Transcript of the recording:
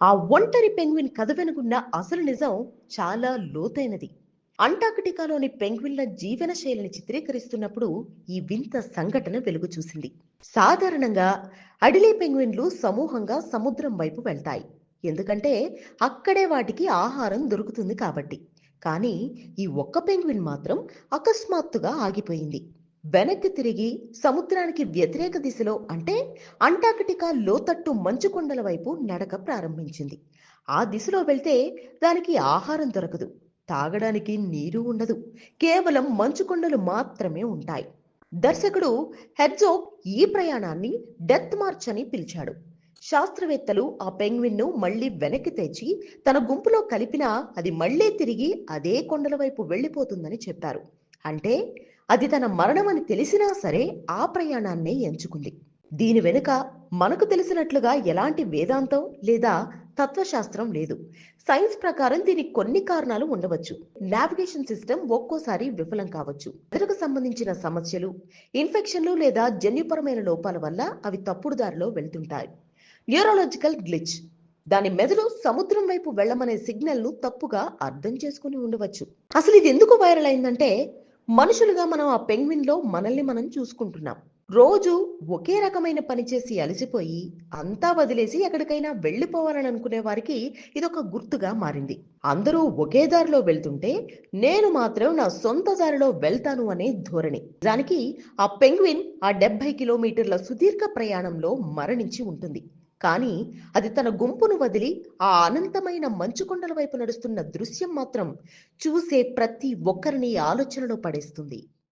ఆ ఒంటరి పెంగ్విన్ కథ వెనుకున్న అసలు నిజం చాలా లోతైనది. అంటార్కిటికాలోని పెంగ్విన్ల జీవన శైలిని చిత్రీకరిస్తున్నప్పుడు ఈ వింత సంఘటన వెలుగు చూసింది. సాధారణంగా అడిలే పెంగ్విన్లు సమూహంగా సముద్రం వైపు వెళ్తాయి. ఎందుకంటే అక్కడే వాటికి ఆహారం దొరుకుతుంది కాబట్టి. కానీ ఈ ఒక్క పెంగ్విన్ మాత్రం అకస్మాత్తుగా ఆగిపోయింది. వెనక్కి తిరిగి సముద్రానికి వ్యతిరేక దిశలో అంటే అంటార్కిటికా లోతట్టు మంచు కొండల వైపు నడక ప్రారంభించింది. ఆ దిశలో వెళ్తే దానికి ఆహారం దొరకదు. తాగడానికి నీరు ఉండదు. కేవలం మంచు కొండలు మాత్రమే ఉంటాయి. దర్శకుడు హెడ్జోక్ ఈ ప్రయాణాన్ని డెత్ మార్చ్ అని పిలిచాడు. శాస్త్రవేత్తలు ఆ పెంగ్విన్ను మళ్ళీ వెనక్కి తెచ్చి తన గుంపులో కలిపినా అది మళ్ళీ తిరిగి అదే కొండల వైపు వెళ్ళిపోతుందని చెప్పారు. అంటే అది తన మరణమని తెలిసినా సరే ఆ ప్రయాణాన్నే ఎంచుకుంది. దీని వెనుక మనకు తెలిసినట్లుగా ఎలాంటి వేదాంతం లేదా తత్వశాస్త్రం లేదు. సైన్స్ ప్రకారం దీనికి కొన్ని కారణాలు ఉండవచ్చు. నావిగేషన్ సిస్టమ్ ఒక్కోసారి విఫలం కావచ్చు. మెదడుకు సంబంధించిన సమస్యలు ఇన్ఫెక్షన్లు లేదా జన్యుపరమైన లోపాల వల్ల అవి తప్పుడు దారిలో వెళ్తుంటాయి. Neurological glitch. దాని మెదడు సముద్రం వైపు వెళ్ళమనే సిగ్నల్ను తప్పుగా అర్థం చేసుకుని ఉండవచ్చు. అసలు ఇది ఎందుకు వైరల్ అయిందంటే మనుషులుగా మనం ఆ పెంగ్విన్లో మనల్ని మనం చూసుకుంటున్నాం. రోజు ఒకే రకమైన పని చేసి అలసిపోయి అంతా వదిలేసి ఎక్కడికైనా వెళ్ళిపోవాలని అనుకునే వారికి ఇదొక గుర్తుగా మారింది. అందరూ ఒకే దారిలో వెళ్తుంటే నేను మాత్రం నా సొంత దారిలో వెళ్తాను అనే ధోరణి. దానికి ఆ పెంగ్విన్ ఆ డెబ్బై కిలోమీటర్ల సుదీర్ఘ ప్రయాణంలో మరణించి ఉంటుంది. కానీ అది తన గుంపును వదిలి ఆ అనంతమైన మంచుకొండల వైపు నడుస్తున్న దృశ్యం మాత్రం చూసే ప్రతి ఒక్కరిని ఆలోచనలో పడేస్తుంది.